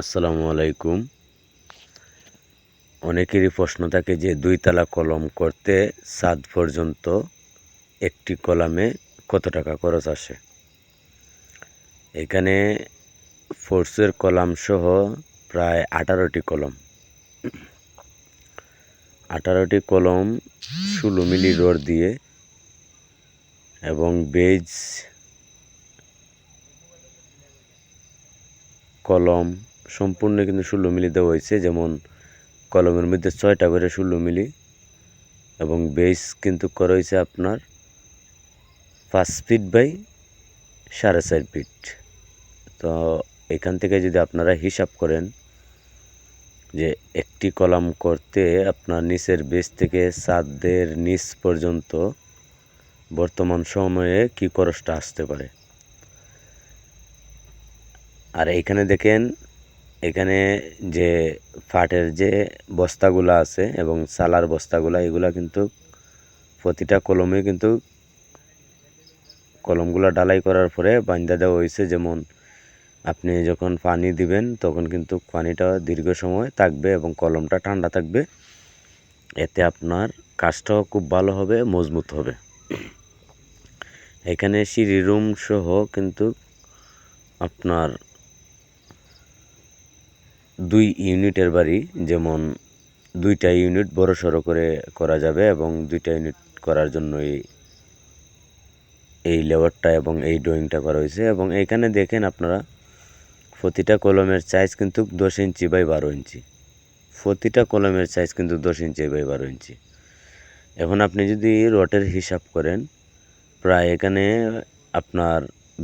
আসসালামু আলাইকুম। অনেকেরই প্রশ্ন থাকে যে দুই তালা কলম করতে সাত পর্যন্ত একটি কলামে কত টাকা খরচ আসে? এখানে ফোর্সের কলাম সহ প্রায় আঠারোটি কলম। আঠারোটি কলম ষোলো মিলি রড দিয়ে এবং বেজ, কলম সম্পূর্ণ কিন্তু ষোলো মিলি দেওয়া হয়েছে, যেমন কলমের মধ্যে ছয়টা করে ষোলো মিলি এবং বেস কিন্তু করা হয়েছে আপনার পাঁচ ফিট বাই সাড়ে চার ফিট তো এখান থেকে যদি আপনারা হিসাব করেন যে একটি কলাম করতে আপনার নিচের বেস থেকে ছাদের নিচ পর্যন্ত বর্তমান সময়ে কি খরচটা আসতে পারে। আর এইখানে দেখেন এখানে যে ফাটের যে বস্তাগুলো আছে এবং সালার বস্তাগুলো, এগুলা কিন্তু প্রতিটা কলমে কিন্তু কলমগুলো ডালাই করার পরে বান্ধা দেওয়া হয়েছে। যেমন আপনি যখন পানি দিবেন, তখন কিন্তু পানিটা দীর্ঘ সময় থাকবে এবং কলমটা ঠান্ডা থাকবে। এতে আপনার কাজটাও খুব ভালো হবে, মজবুত হবে। এখানে সিঁড়ি রুম সহ কিন্তু আপনার দুই ইউনিটের বাড়ি, যেমন দুইটা ইউনিট বড় সড়ো করে করা যাবে এবং দুইটা ইউনিট করার জন্য এই এই লেবারটা এবং এই ড্রয়িংটা করা হয়েছে। এবং এইখানে দেখেন আপনারা, প্রতিটা কলমের সাইজ কিন্তু দশ ইঞ্চি বাই বারো ইঞ্চি। প্রতিটা কলমের সাইজ কিন্তু দশ ইঞ্চি বাই বারো ইঞ্চি। এখন আপনি যদি রটের হিসাব করেন, প্রায় এখানে আপনার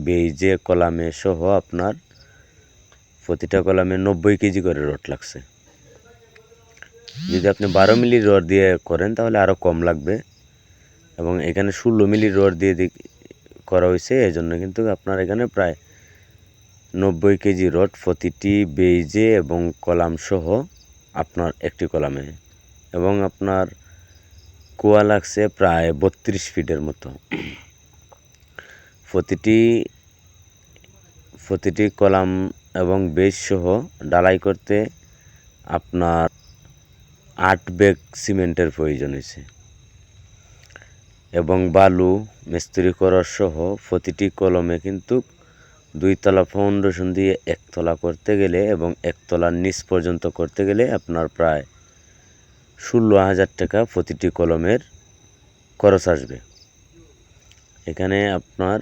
বেইজে কলামে সহ আপনার প্রতিটা কলামে নব্বই কেজি করে রড লাগছে। যদি আপনি বারো মিলি রড দিয়ে করেন, তাহলে আরও কম লাগবে। এবং এখানে ষোলো মিলি রড দিয়ে দি, করা হয়েছে এই জন্য কিন্তু আপনার এখানে প্রায় নব্বই কেজি রড প্রতিটি বেইজে এবং কলাম সহ আপনার একটি কলামে। এবং আপনার কুয়া লাগছে প্রায় বত্রিশ ফিটের মতো। প্রতিটি প্রতিটি কলাম এবং বেজ সহ ডালাই করতে আপনার আট ব্যাগ সিমেন্টের প্রয়োজন হয়েছে। এবং বালু, মিস্ত্রি করার সহ প্রতিটি কলমে কিন্তু দুইতলা ফাউন্ডেশন দিয়ে একতলা করতে গেলে এবং একতলার নিচ পর্যন্ত করতে গেলে আপনার প্রায় ষোলো হাজার টাকা প্রতিটি কলমের খরচ আসবে। এখানে আপনার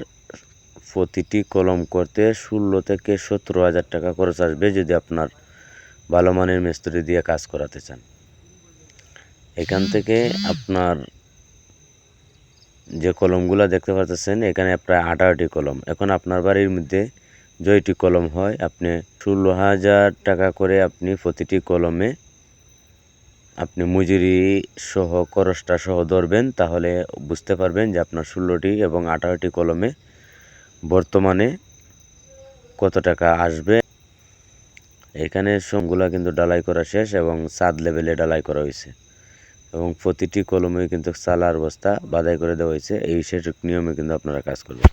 প্রতিটি কলম করতে ষোলো থেকে সতেরো হাজার টাকা খরচ আসবে যদি আপনার ভালো মানের মিস্ত্রি দিয়ে কাজ করাতে চান। এখান থেকে আপনার যে কলমগুলো দেখতে পাচ্ছেন এখানে প্রায় আঠারোটি কলম। এখন আপনার বাড়ির মধ্যে জয়টি কলম হয় আপনি ষোলো হাজার টাকা করে আপনি প্রতিটি কলমে আপনি মজুরি সহ খরচটা সহ ধরবেন তাহলে বুঝতে পারবেন যে আপনার ষোলোটি এবং আঠারোটি কলমে বর্তমানে কত টাকা আসবে? এখানে সোমগুলা কিন্তু ডালাই করা শেষ এবং সাদ লেভেলে ডালাই করা হয়েছে। এবং প্রতিটি কলমে কিন্তু সালার বস্তা বাদাই করে দেওয়া হয়েছে। এই সেটুক নিয়মে কিন্তু আপনারা কাজ করবেন।